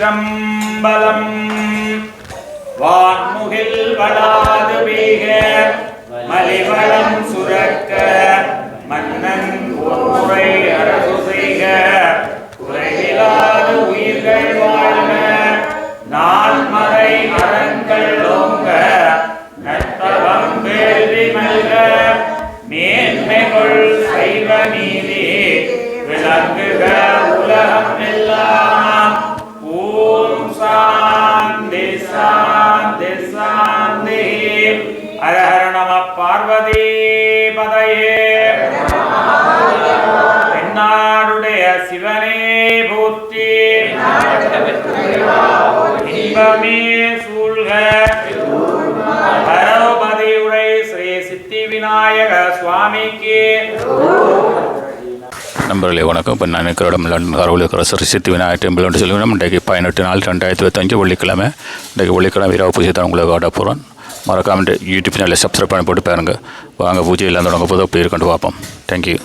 திருச்சிற்றம்பலம் வான்முகில் வளாது பதையே தென்னாடுடைய சிவனே போற்றி. இன்பமே சூழ்க. பரோபதியுரை ஸ்ரீ சித்தி விநாயக சுவாமிக்கு. நண்பர்களே வணக்கம். இப்போ நான் இருக்கிற இடம் லண்டன் கரவுல இருக்கிற சித்தி விநாயகர் டெம்பிள் என்று சொல்லுவோம் இன்றைக்கு பதினெட்டு நாள் ரெண்டாயிரத்தி இருபத்தஞ்சு வெள்ளிக்கிழமை. இன்றைக்கு வெள்ளிக்கிழமை இரவு பூஜை தான் உங்களுக்கு காட்ட போகிறோம் மறக்காம யூடியூப் சேனலில் சப்ஸ்கிரைப் பண்ணி போட்டு பாருங்கள் வாங்க பூஜை எல்லாம் தொடங்க போதும் அப்படி இருக்கண்டு பார்ப்போம். தேங்க்யூ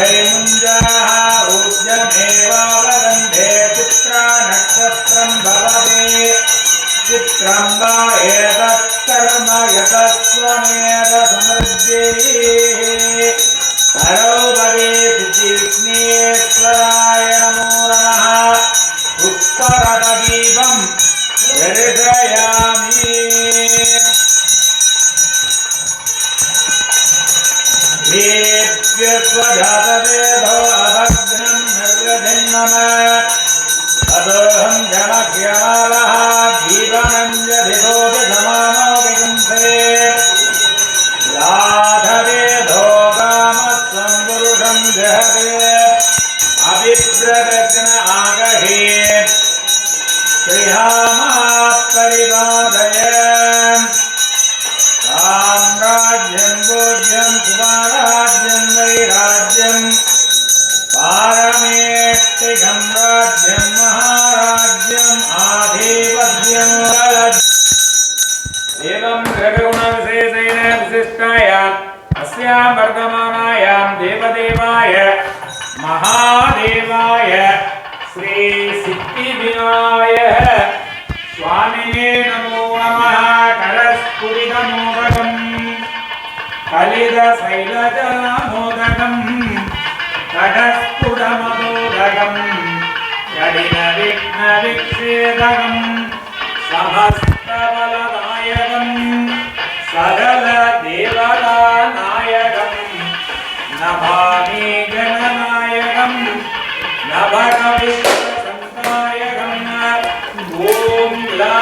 वै मुञ्जाः ऊर्जमेवावरन्धे साम्राज्यं भोज्यं कुमाराज्यं, वैराज्यं। पारमेष्टिकं राज्यं महाराज्यम् आधिपत्यं एवं ग्रहगुणविशेषेण विशिष्टायाम् अस्यां वर्धमानायां देवदेवाय, महादेवाय श्रीसिद्धिविनाय स्वामिने नमो नमः। కలిద శైలజామోదకం కటస్ఫుటమోదకం కడిన విఘ్న విక్షేదకం సమస్తబలదాయకం సకల దేవతానాయకం నమామి గణనాయకం నభగ విశ్వసంతాయకం ఓం లా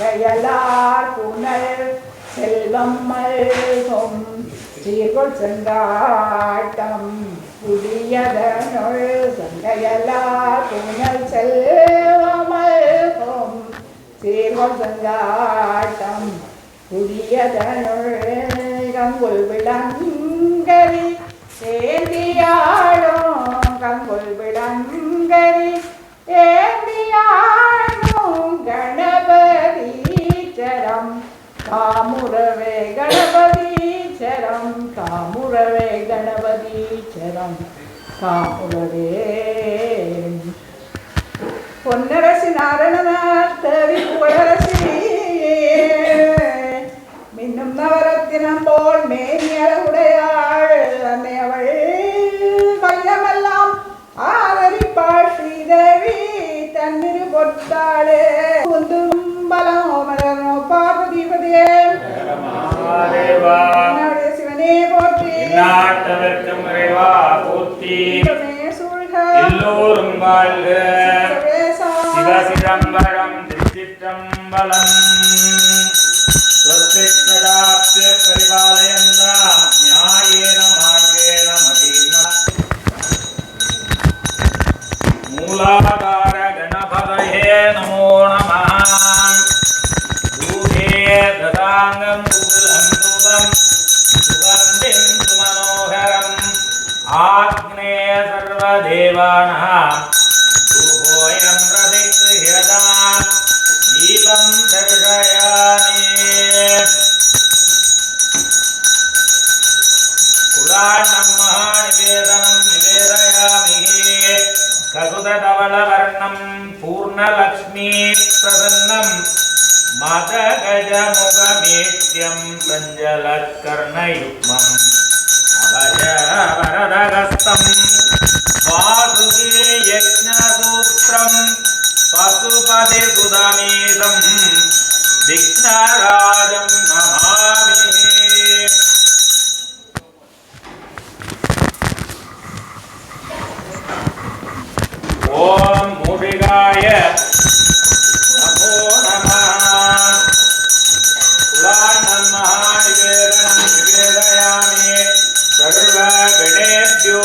செயலார் புனல் செல்வம்மல் சீர்கொள் சென்றாட்டம் புதியதனுள். சந்தையலார் புனல் செல்வமல் சீர்கொள் சென்றாட்டம் புதியதனுள். கங்குள் விளங்கரி சேந்தியாடும் கங்குள் விளங்கரி ஏ താമുറവേ ചരം താമുറവേ ഗണപതീശ്വരം താമുറവേ പൊന്നരസി നാരണനാൽ തേവി പുഴരസി മിന്നും നവരത്തിനമ്പോൾ മേനിയളകുടയാൾ തന്നെ അവൾ മയ്യമെല്ലാം ആദരിപ്പാൾ. म्बरं कुलान्नं महानिवेदनं निवेदयामि ककुतधवलवर्णं पूर्णलक्ष्मीप्रसन्नं मदगजमुखमेत्यं सञ्जलत्कर्णयुग्मम् अभयवरदगस्तं वासुकी यज्ञसूत्रं पशुपतिसुधमीदं विघ्नराजं नमामि ஓம் மூஷிகாய நமோ நம. குலாண்ணம் மகாநிவேதனம் நிவேதயாமி சர்வ கணேபியோ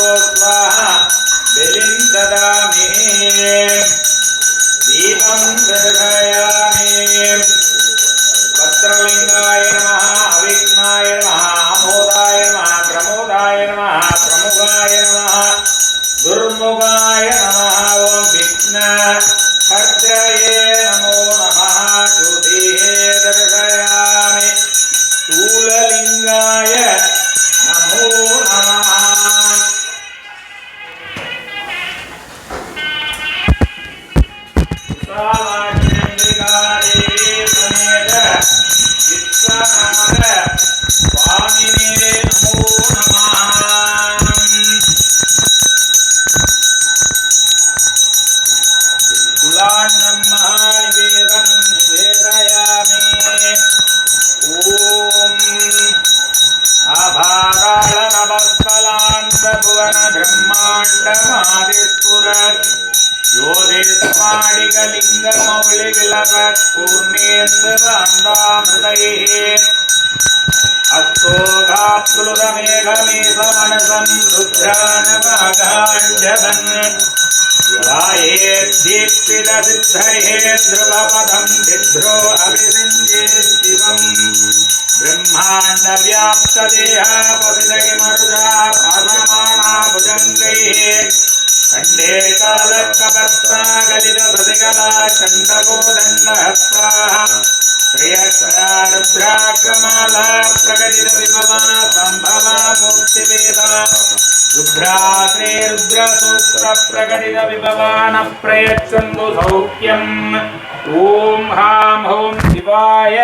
ज्योतिस्फाटिकलिङ्गमौलिविलपत् पूर्णेन्द्रकान्दामृतैः अस्तोघाप्लुतमेघमेघमनसं रुद्रानभागाञ्जलन् ध्यायेद्दीप्तितसिद्धये ध्रुवपदं बिभ्रो अभिषिञ्चेत् शिवम् ब्रह्माण्डव्याप्तदेहापसिदगिमरुजा पादमाना भुजङ्गैः खण्डे कालकपर्ता गलितसतिकला चण्डकोदण्डहस्ताः श्रियक्षरा रुद्राक्रमाला प्रकटितविभवा सम्भवा मूर्तिवेदा रुद्राश्रे रुद्रसूत्रप्रकटितविभवान प्रयच्छन्तु सौख्यम् ॐ हां हौं शिवाय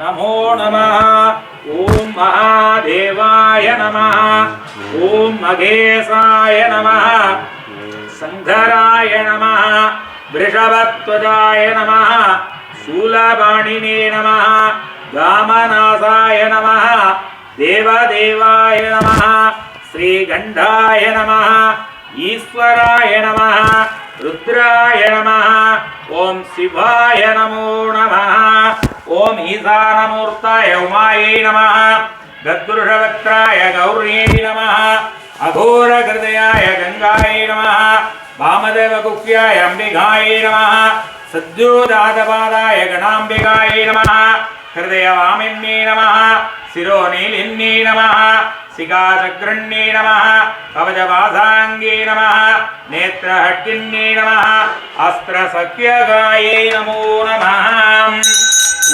नमो नमः ॐ महादेवाय नमः ॐ मघेशाय नमः సంఘరాయ నమ వృషభత్వజాయ నమ శూలపాణినే నమ గామనాథాయ నమ దేవదేవాయ నమ శ్రీగంధాయ నమ ఈశ్వరాయ నమ రుద్రాయ నమ ఓం శివాయ నమో నమ ఓం ఈశానమూర్తాయ ఉమాయై నమ గద్వృషవక్త్రాయ గౌర్యై నమ అఘోర హృదయాయ గంగాయ నమ వామదేవ గుహ్యాయ అంబికాయ నమ సద్యోదాతపాదాయ గణాంబికాయ నమ హృదయ వామిన్నే నమ శిరో నీలిన్నే నమ శిఖాచగ్రణ్యే నమ కవచవాసాంగే నమ నేత్రహట్టిన్యే నమ అస్త్రసఖ్యగాయే నమో నమ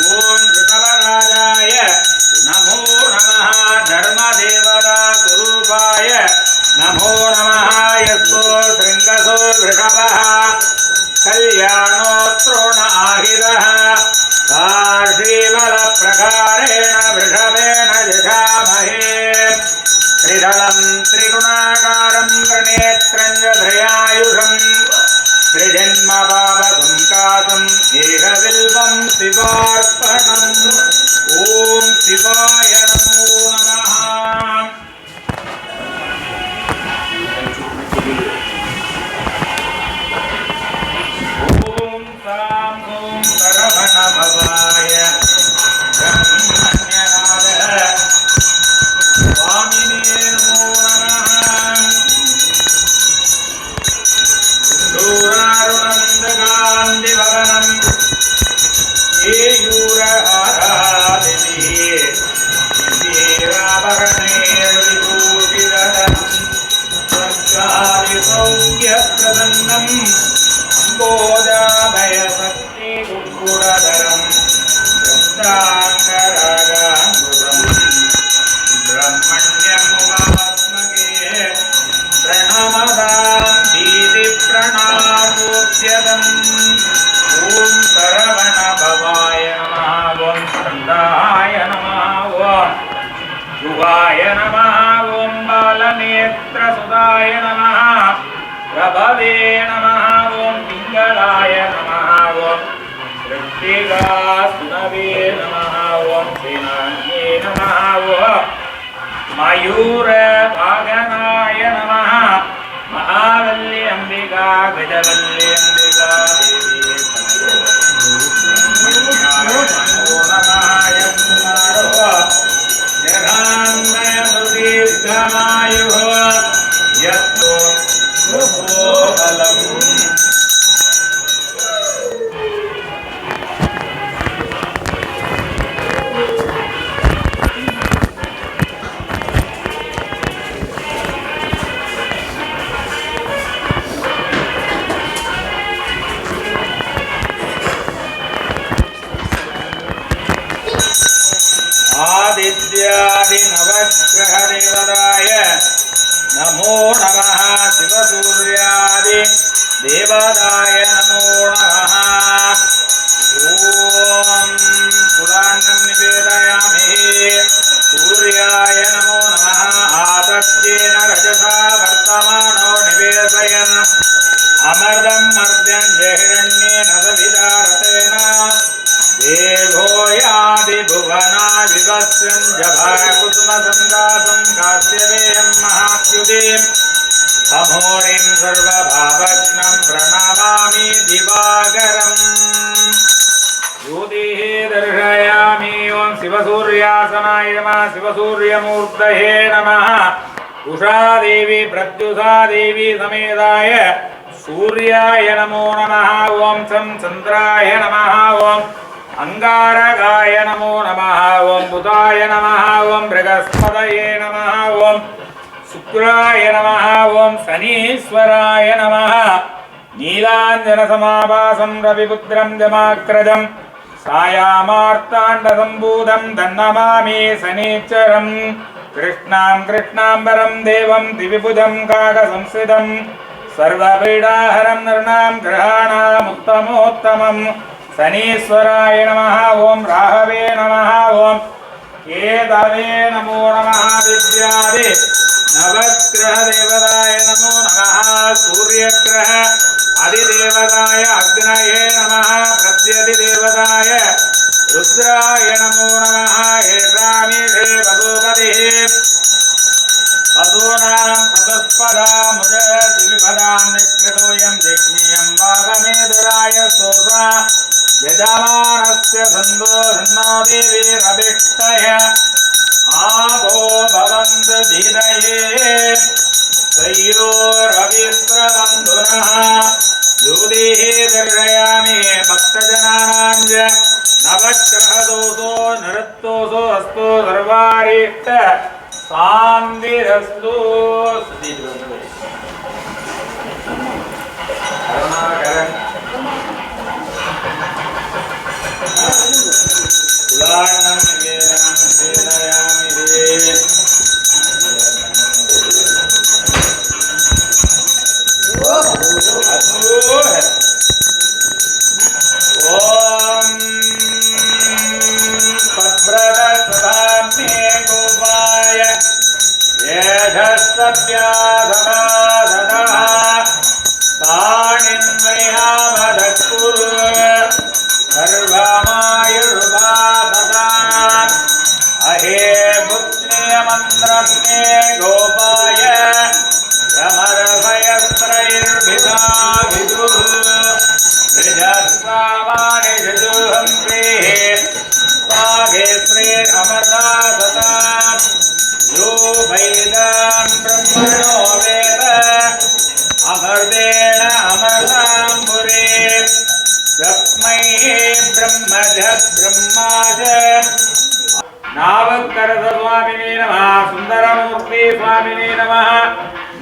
ఓం ఋషభరాజాయ விதவல்ல उषादेवी प्रत्युषादेवी समेताय सूर्याय नमो नमः ॐ चं चन्द्राय नमः ॐ अङ्गारकाय नमो नमः ॐ बुधाय नमः ॐ बृहस्पतये नमः ॐ शुक्राय नमः ॐ शनीश्वराय नमः नीलाञ्जनसमाभासं रविपुत्रं जमाक्रजं सायामार्ताण्डसम्भूतं तन्नमामि शनीश्वरं कृष्णां कृष्णाम्बरं देवं दिविभुजं काकसंस्कृतं सर्वपीडाहरं नृणां ग्रहाणामुत्तमोत्तमं शनीश्वराय नमः ॐ राहवे नमः ॐ केतवे नमो नमः विद्यादि नवग्रह देवताय नमो नमः सूर्यग्रह अधिदेवताय अग्नये नमः प्रत्यधिदेवताय रुद्राय नमो नमः एषामि येषामीधे वधूपतिः वधूनां सतस्पदामुदतिविपदां निष्कृतोऽयं जिज्ञेयं वाघमेधुराय सोऽसा यजमानस्य सन्दो धन्नो देवीरभिष्टय आपो भवन्तु धीरये तयोरविस्रबन्धुनः युधिः दर्शयामि भक्तजनानां च सर्वारिष्ट सान्दिरस्तु उदाहरणं निवेदनं प्रदस्ताम्ये गोपाय येधस्तव्याधनाधनः ताणिन्द्रियामधत्कुरु सर्वमायुर्वासदा। अहे पुत्र्यमन्त्रम्ये பிரம்மஜ பிரம்மாஜ நாவக்கரச சுவாமினே நம சுந்தரமூர்த்தி சுவாமினே நம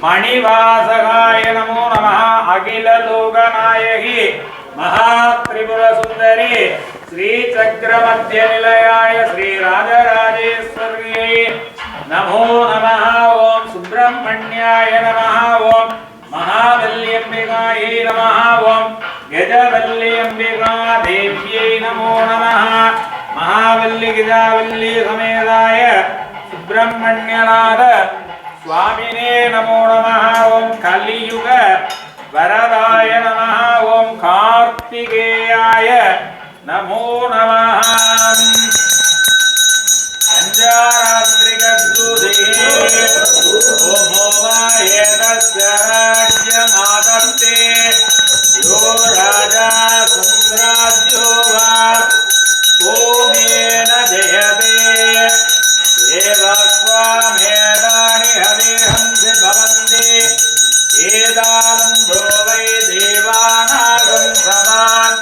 மணிவாசகாய நமோ நம அகில லோகநாயகி மகாத்ரிபுர சுந்தரி ஸ்ரீசக்கரமத்திய நிலையாய ஸ்ரீராஜராஜேஸ்வரியை நமோ நம ஓம் சுப்பிரமணியாய நம ஓம் மகாபல்யம்பிகாயை நம ஓம் கஜவல்லியம்பிகா தேவியை நமோ நம மகாவல்லி கஜாவல்லி சமேதாய சுப்பிரமணியநாத சுவாமினே நமோ நம ஓம் கலியுக வரதாய நம ஓம் கார்த்திகேயாய நமோ நம సంజారాత్రికద్యూదే ఓమో ఏతస్య రాజ్యమాదత్తే యో రాజా సుంద్రాజ్యో వా ఓమేన జయతే దేవస్వామేదాని హవిహంసి భవంతి ఏదానందో వై దేవానాగం సమాన్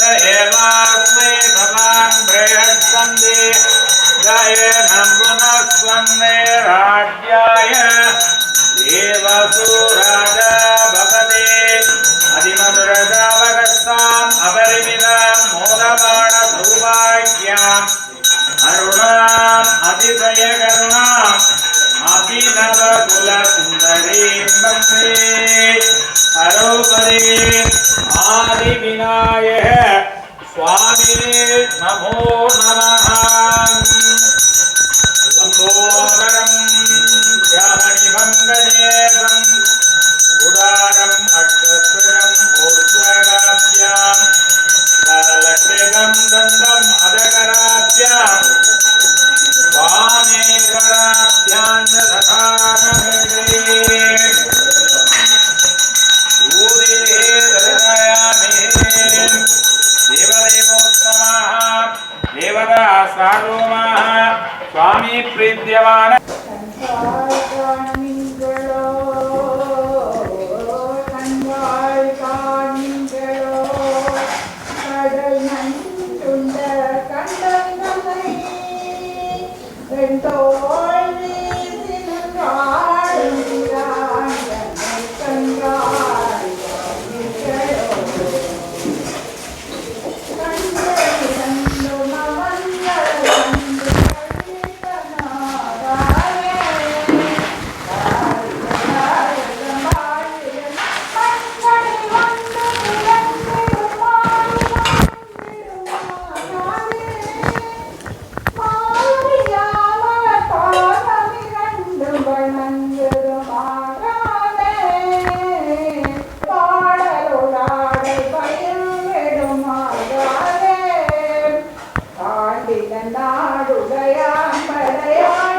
स एवास्मै भवान् बृहस्पन्दे जयनं पुनस्पन्ने राज्याय। देवसु राजा பிறந்தாருடைய அம்பரையா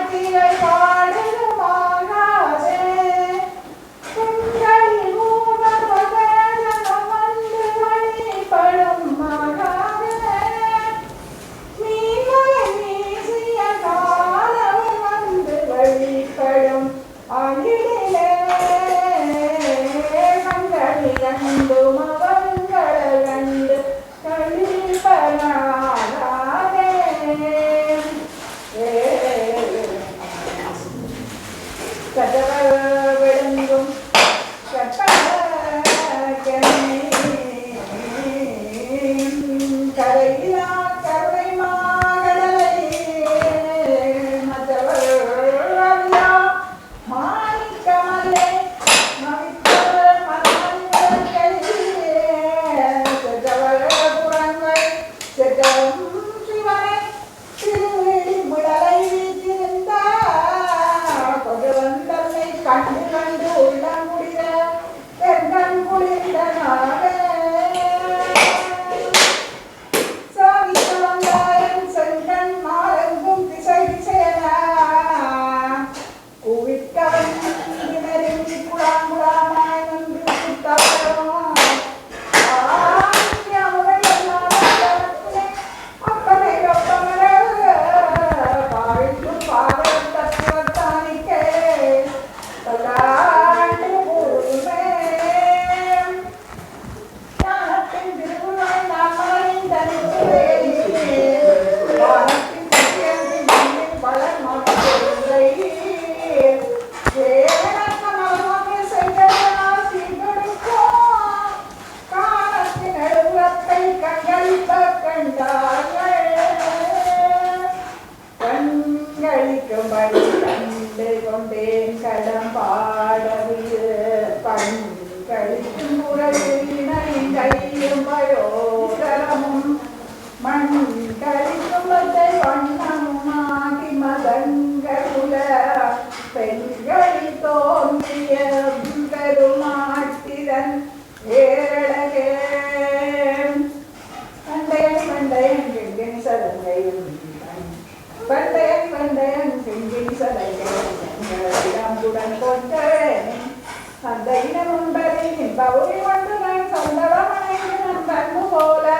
ഗൗരി കൊണ്ട് ഞാൻ സന്തതമണയും തന്നു പോലെ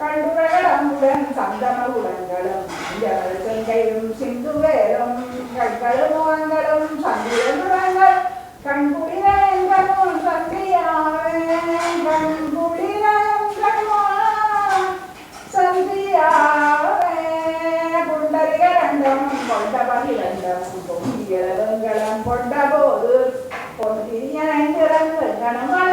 കണ്ടുകളടമ്പുടൻ സന്തമ കുളങ്ങളും ജലത്തിൻ്റെയും സിന്ധുവേരും കൈകളും മുഖങ്ങളും സന്ധിയും കുളങ്ങൾ കൺകുടികളും സന്ധിയാണ് കൺകുടികളും സന്ധിയാവേ കുണ്ടലിക രണ്ടും കൊണ്ട പകി രണ്ടും പൊങ്കിയളും കൊണ്ട പോത് பொன் பிரியன் கணவன்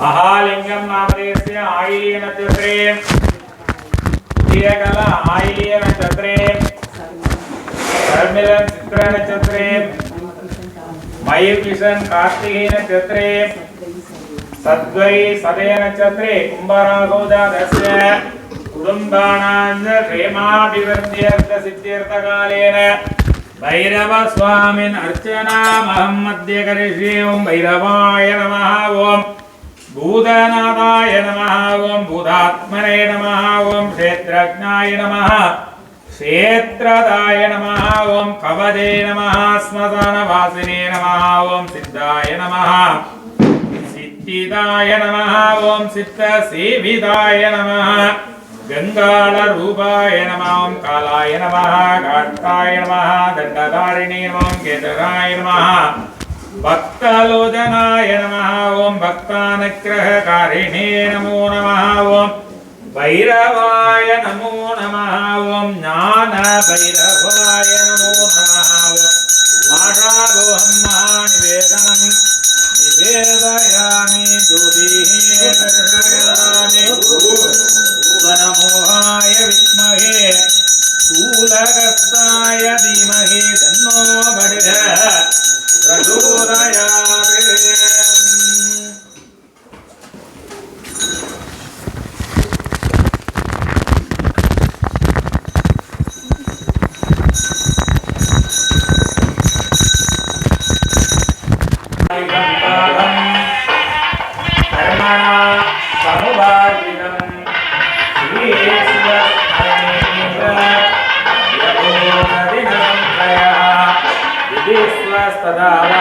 మహాలింగం నామదేశస్య ఆయేన చత్రే ఉదయకల ఆయేన చత్రే ధర్మిలన్ చిత్ర నక్షత్రే మయూకిషన్ కార్తికేయ నక్షత్రే సద్వై సదయ నక్షత్రే కుంభరాసోజాతస్య కుటుంబానాం క్షేమాభివృద్ధ్యర్థ సిద్ధ్యర్థకాలేన భైరవ స్వామిన్ అర్చనామహం మధ్య కరిష్యే ఓం భైరవాయ నమః ఓం భూతనాథాయ నమ ఓం భూతాత్మనే నమ ఓం క్షేత్రజ్ఞాయ నమ క్షేత్రదాయ నమ ఓం కవదే నమః శ్మశానవాసినే నమ ఓం సిద్ధాయ నమ సిద్ధిదాయ నమ ఓం సిద్ధ సేవిదాయ నమః గంగాళరూపాయ నమ ఓం కాలాయ నమ కాట్కాయ నమ దండధారిణే నమ కేతరాయ నమ భక్తలోచనాయ నమ ఓం భక్తానుగ్రహకారిణే నమో నమ ఓం భైరవాయ నమో నమ ఓం జ్ఞాన భైరవాయ నమో నమ ఓం మాషాదోహం మహానివేదనం నివేదయామి జ్యోతిః దర్శయామి విద్మహే స్థూలగస్తాయ ధీమహి ధన్నో బడిధ રઘુરાયા ಸದಾ